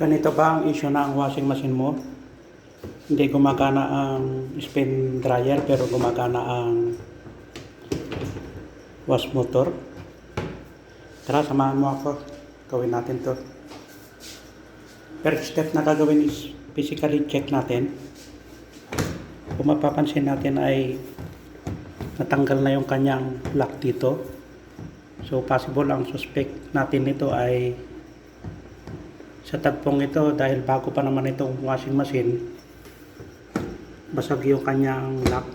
Ganito ba ang issue ng washing machine mo? Hindi gumagana ang spin dryer pero gumagana ang wash motor. Tara, samahan mo ako. Gawin natin to. First step na gagawin is physically check natin. Kung mapapansin natin ay natanggal na yung kanyang lock dito. So possible ang suspect natin nito ay sa tagpong ito dahil bago pa naman itong washing machine basag yung kanyang lock.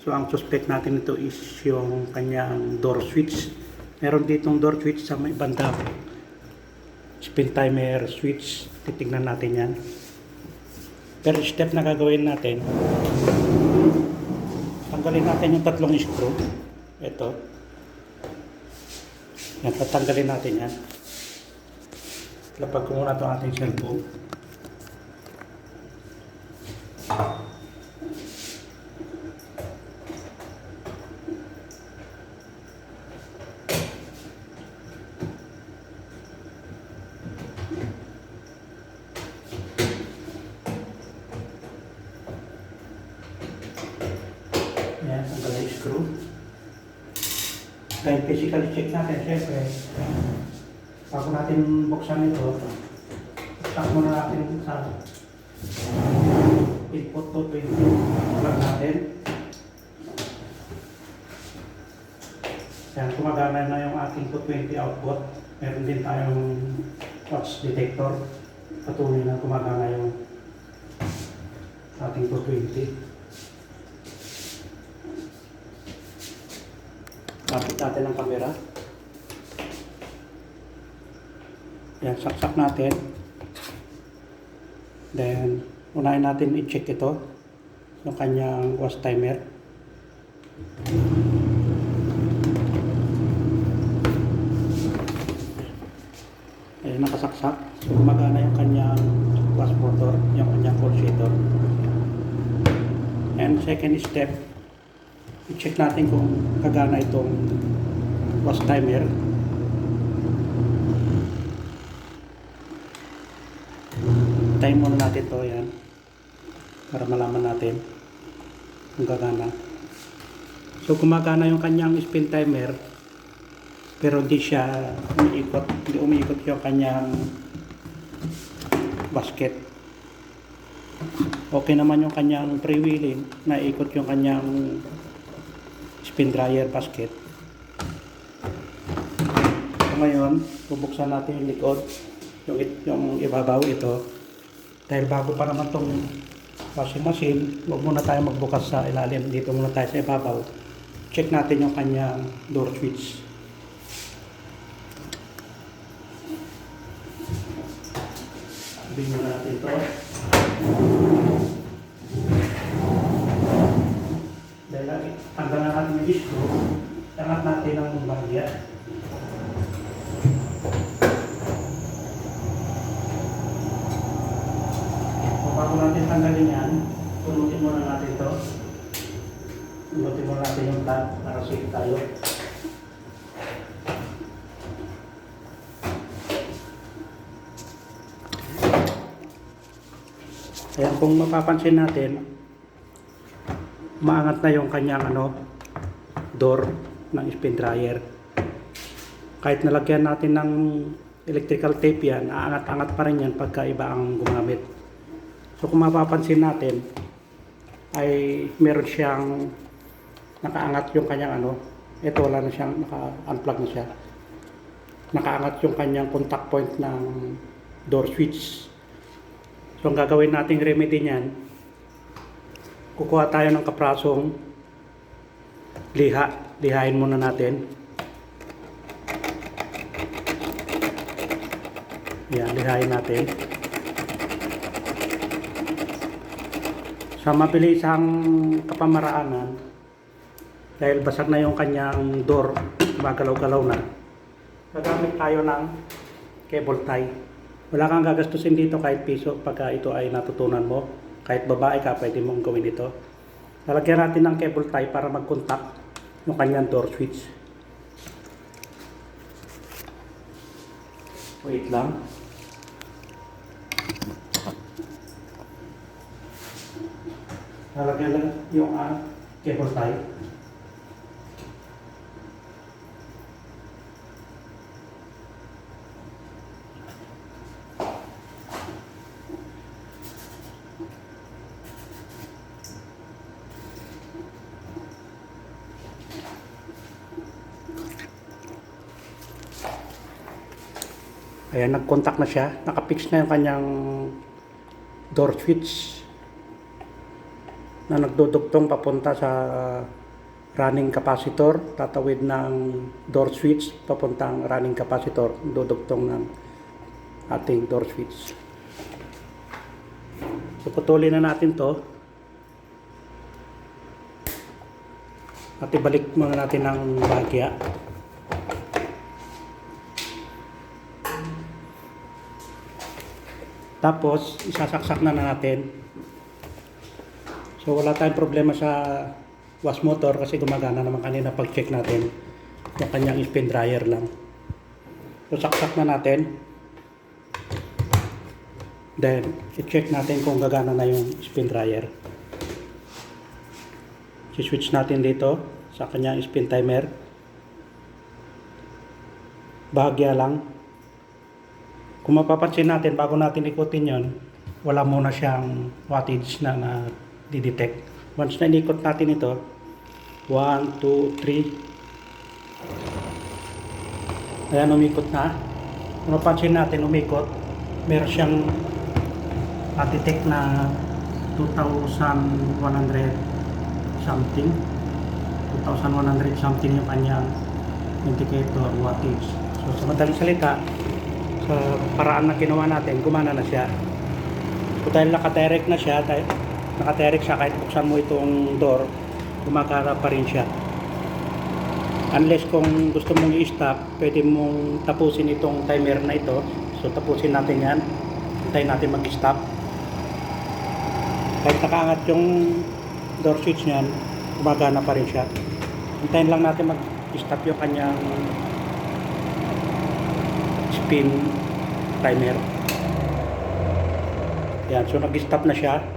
So ang suspect natin ito is yung kanyang door switch. Meron ditong door switch sa may banda. Spin timer switch titignan natin yan. Pero step na gagawin natin tanggalin natin yung tatlong screw. Ito. Yan natin yan Lapag ko muna itong ating cellphone. Yan, tanggal yung screw. Dahil physically check natin, syempre, Bago natin buksan ito, start muna natin sa input to 20. Plug natin. Yan, gumagana na yung ating 220 output. Meron din tayong watch detector. Patuloy na gumagana yung ating 220. Kapit natin ang camera. Yan, saksak natin. Then, unahin natin i-check ito. Yung kanyang wash timer. Ayan, nakasaksak. So, gumagana yung kanyang wash motor, yung kanyang pulsator. And second step, i-check natin kung kagana itong wash timer. Time muna natin to yan. Para malaman natin kung gagana. So gumagana yung kanyang spin timer pero hindi siya umiikot. Hindi umiikot yung kanyang basket. Okay naman yung kanyang freewheeling. Naikot yung kanyang spin dryer basket. So ngayon, bubuksan natin yung likod yung, yung ibabaw ito dahil bago pa naman tong washing machine huwag muna tayo magbukas sa ilalim. Dito muna tayo sa ibabaw. Check natin yung kanyang door switch. Sabihin muna natin ito. Dahil na natin yung screw angat natin ang bahagya So, bago natin tanggalin yan, punutin muna natin ito. Punutin muna natin yung plug para safe tayo. Ayan, kung mapapansin natin, maangat na yung kanyang ano, door ng spin dryer. Kahit nalagyan natin ng electrical tape yan, aangat-angat pa rin yan pagka iba ang gumamit. So kung mapapansin natin, ay meron siyang nakaangat yung kanyang ano, ito wala na siyang naka-unplug na siya. Nakaangat yung kanyang contact point ng door switch. So ang gagawin nating remedy niyan, kukuha tayo ng kaprasong liha. Lihain muna natin. Yan, lihain natin. Sa mabilisang kapamaraanan, dahil basag na yung kanyang door, magalaw-galaw na, gagamit tayo ng cable tie. Wala kang gagastusin dito kahit piso pagka ito ay natutunan mo. Kahit babae ka, pwede mong gawin ito. Lalagyan natin ng cable tie para mag-contact yung kanyang door switch. Wait lang. Lalagyan lang yung ah, cable tie. Ayan, nag-contact na siya. Nakapix na yung kanyang door switch na nagdudugtong papunta sa running capacitor. Tatawid ng door switch papuntang running capacitor. Dudugtong ng ating door switch. So, na natin to. At ibalik muna natin ng bagya. Tapos, isasaksak na, na natin. So, wala tayong problema sa wash motor kasi gumagana naman kanina pag-check natin. Yung kanyang spin dryer lang. So, saksak na natin. Then, i-check natin kung gagana na yung spin dryer. Si-switch natin dito sa kanyang spin timer. Bahagya lang. Kung mapapansin natin, bago natin ikutin yon, wala muna siyang wattage na na-detect. Once na inikot natin ito, 1, 2, 3. Ayan, umikot na. Kung mapansin natin, umikot. Meron siyang na-detect na 2,100 something. 2,100 something yung kanyang indicator wattage. So, sa madaling salita, sa paraan na ginawa natin, gumana na siya. So dahil nakadirect na siya, dahil nakadirect siya kahit buksan mo itong door, gumagana pa rin siya. Unless kung gusto mong i-stop, pwede mong tapusin itong timer na ito. So tapusin natin yan. Hintayin natin mag-stop. Kahit nakaangat yung door switch niyan, gumagana pa rin siya. Hintayin lang natin mag-stop yung kanyang spin timer. Yan, so nag-stop na siya.